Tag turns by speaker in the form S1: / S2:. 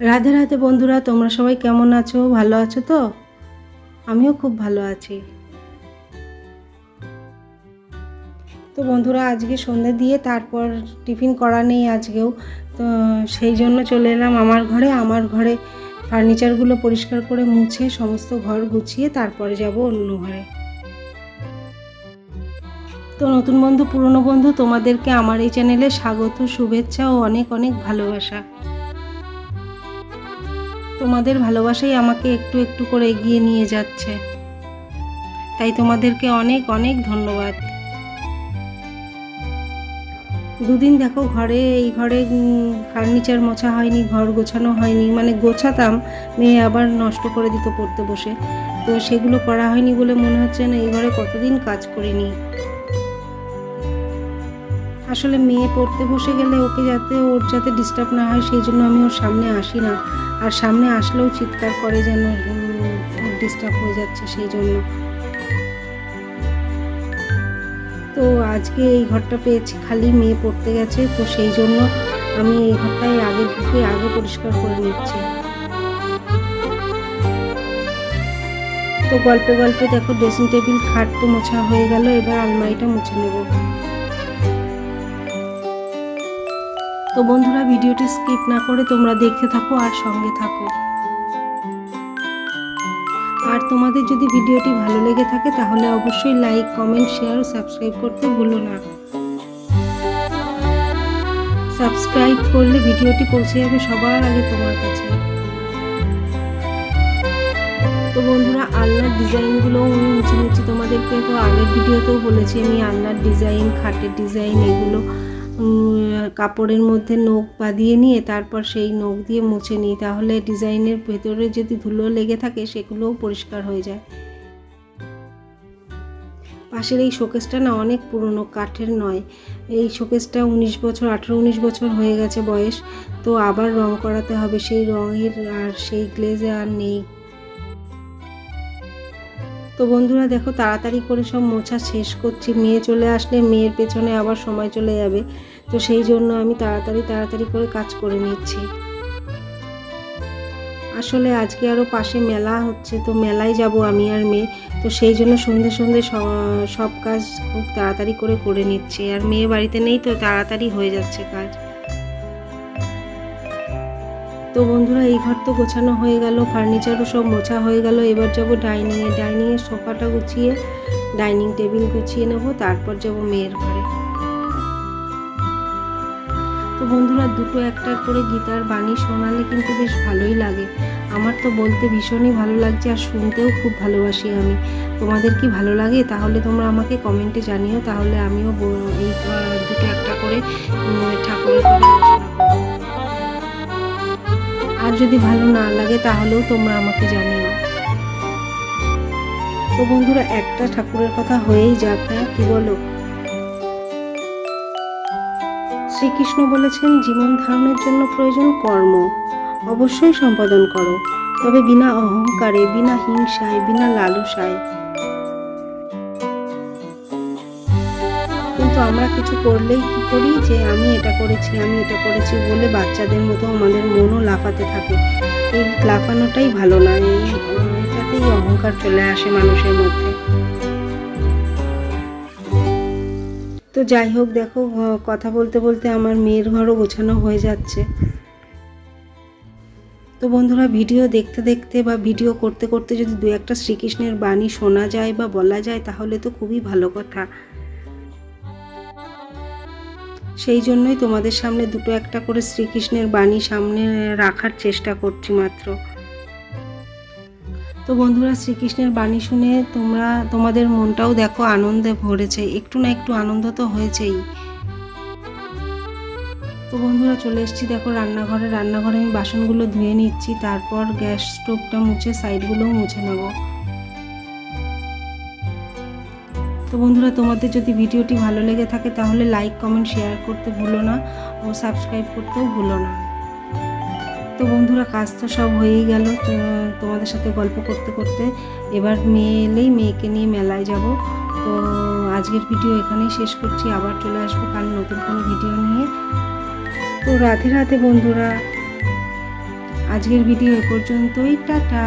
S1: রাধে রাধে বন্ধুরা, তোমরা সবাই কেমন আছো? ভালো আছো তো? আমিও খুব ভালো আছি। তো বন্ধুরা, আজকে সন্ধে দিয়ে তারপর টিফিন করা নেই আজকেও। তো সেই জন্য চলে এলাম আমার ঘরে। আমার ঘরে ফার্নিচারগুলো পরিষ্কার করে মুছে সমস্ত ঘর গুছিয়ে তারপরে যাব অন্য ঘরে। তো নতুন বন্ধু, পুরনো বন্ধু, তোমাদেরকে আমার এই চ্যানেলে স্বাগত, শুভেচ্ছা ও অনেক অনেক ভালোবাসা। তোমাদের ভালোবাসাই আমাকে একটু একটু করে এগিয়ে নিয়ে যাচ্ছে। তাই তোমাদেরকে অনেক অনেক ধন্যবাদ। দুদিন দেখো ঘরে, এই ঘরে ফার্নিচার মোছা হয়নি, ঘর গোছানো হয়নি মানে গোছাতাম, মেয়ে আবার নষ্ট করে দিত পড়তে বসে। তো সেগুলো করা হয়নি বলে মনে হচ্ছে না এই ঘরে কতদিন কাজ করিনি। আসলে মেয়ে পড়তে বসে গেলে ওকে যাতে, ওর যাতে ডিস্টার্ব না হয়, সেই জন্য আমি ওর সামনে আসি না। আর সামনে আসলেও চিৎকার করে যেন ডিস্টার্ব হয়ে যাচ্ছে সেই জন্য। তো আজকে এই ঘরটা পেয়েছি, খালি মেয়ে পড়তে গেছে, তো সেই জন্য আমি এই ঘরটাই আগে ঢুকে আগে পরিষ্কার করে নিচ্ছি। তো গল্পে গল্পে দেখো ড্রেসিং টেবিল খাট তো মোছা হয়ে গেল, এবার আলমারিটা মুছে নেব। তো বন্ধুরা, ভিডিওটি স্কিপ না করে তোমরা দেখতে থাকো আর সঙ্গে থাকো। আর তোমাদের যদি ভিডিওটি ভালো লেগে থাকে, তাহলে অবশ্যই লাইক কমেন্ট শেয়ার সাবস্ক্রাইব করতে ভুলো না। সাবস্ক্রাইব করলে ভিডিওটি পৌঁছে যাবে সবার আগে তোমার কাছে। তো বন্ধুরা, আলনার ডিজাইনগুলো আমি মুছে মুছে তোমাদেরকে তো আগের ভিডিওতেও বলেছি আমি, আলনার ডিজাইন, খাটের ডিজাইন এগুলো কাপড়ের মধ্যে নখ বাঁধিয়ে নিয়ে তারপর সেই নখ দিয়ে মুছে নিই। তাহলে ডিজাইনের ভেতরে যদি ধুলো লেগে থাকে, সেগুলোও পরিষ্কার হয়ে যায়। পাশের এই শোকেসটা না অনেক পুরনো, কাঠের নয়। এই শোকেসটা উনিশ বছর, আঠেরো উনিশ বছর হয়ে গেছে বয়স। তো আবার রং করাতে হবে। সেই রঙের আর সেই গ্লেজে আর নেই। তো বন্ধুরা দেখো, তাড়াতাড়ি করে সব মোছা শেষ করছি। মেয়ে চলে আসলে, মেয়ের পেছনে আবার সময় চলে যাবে। তো সেই জন্য আমি তাড়াতাড়ি তাড়াতাড়ি করে কাজ করে নিচ্ছি। আসলে আজকে আরও পাশে মেলা হচ্ছে, তো মেলায় যাব আমি আর মেয়ে। তো সেই জন্য সন্ধে সন্ধে সব কাজ খুব তাড়াতাড়ি করে করে নিচ্ছি। আর মেয়ে বাড়িতে নেই, তো তাড়াতাড়ি হয়ে যাচ্ছে কাজ। তো বন্ধুরা, এই ঘর তো গোছানো হয়ে গেল ফার্নিচারও সব মোছা হয়ে গেল। এবার যাব ডাইনিংয়ে ডাইনিংয়ের সোফাটা গুছিয়ে ডাইনিং টেবিল গুছিয়ে নেব, তারপর যাব মেয়ের ঘরে। তো বন্ধুরা, দুটো একটা করে গীতার বাণী শোনালে কিন্তু বেশ ভালোই লাগে। আমার তো বলতে ভীষণই ভালো লাগছে আর শুনতেও খুব ভালোবাসি আমি। তোমাদের কি ভালো লাগে? তাহলে তোমরা আমাকে কমেন্টে জানিও। তাহলে আমিও এই দুটো একটা করে ঠাকুরের যদি ভালো না লাগে তাহলেও তোমরা আমাকে জানিও। তো বন্ধুরা, একটা ঠাকুরের কথা হয়েই যাক না, কি বলো? শ্রীকৃষ্ণ বলেছেন, জীবন ধারণের জন্য প্রয়োজন কর্ম। অবশ্যই সম্পাদন করো, তবে বিনা অহংকারে, বিনা হিংসায়, বিনা লালসায়। কিন্তু আমরা কিছু করলেই কী করি? যে আমি এটা করেছি, আমি এটা করেছি বলে বাচ্চাদের মতো আমাদের মনও লাফাতে থাকে। এই লাফানোটাই ভালো না এটাতেই অহংকার চলে আসে মানুষের মধ্যে। তো যাই হোক, দেখো কথা বলতে বলতে আমার মেয়ের ঘরও গোছানো হয়ে যাচ্ছে। তো বন্ধুরা, ভিডিও দেখতে দেখতে বা ভিডিও করতে করতে যদি দু একটা শ্রীকৃষ্ণের বাণী শোনা যায় বা বলা যায়, তাহলে তো খুবই ভালো কথা। সেই জন্যই তোমাদের সামনে দুটো একটা করে শ্রীকৃষ্ণের বাণী সামনে রাখার চেষ্টা করছি মাত্র। তো বন্ধুরা, শ্রীকৃষ্ণের বাণী শুনে তোমরা, তোমাদের মনটাও দেখো আনন্দে ভরেছে। একটু না একটু আনন্দ তো হয়েছেই। তো বন্ধুরা, চলে এসেছি দেখো রান্নাঘরে। রান্নাঘরে আমি বাসনগুলো ধুয়ে নিচ্ছি, তারপর গ্যাস স্টোভটা মুছে, সাইডগুলোও মুছে নেব। বন্ধুরা, তোমাদের যদি ভিডিওটি ভালো লেগে থাকে, তাহলে লাইক কমেন্ট শেয়ার করতে ভুলো না ও সাবস্ক্রাইব করতেও ভুলো না। তো বন্ধুরা, কাজ তো সব হয়েই গেল। তোমাদের সাথে গল্প করতে করতে এবার মেয়ে এলেই মেয়েকে নিয়ে মেলায় যাব। তো আজকের ভিডিও এখানেই শেষ করছি। আবার চলে আসব কাল নতুন কোনো ভিডিও নিয়ে। তো রাধে রাধে বন্ধুরা, আজকের ভিডিও এ পর্যন্তই। টাটা।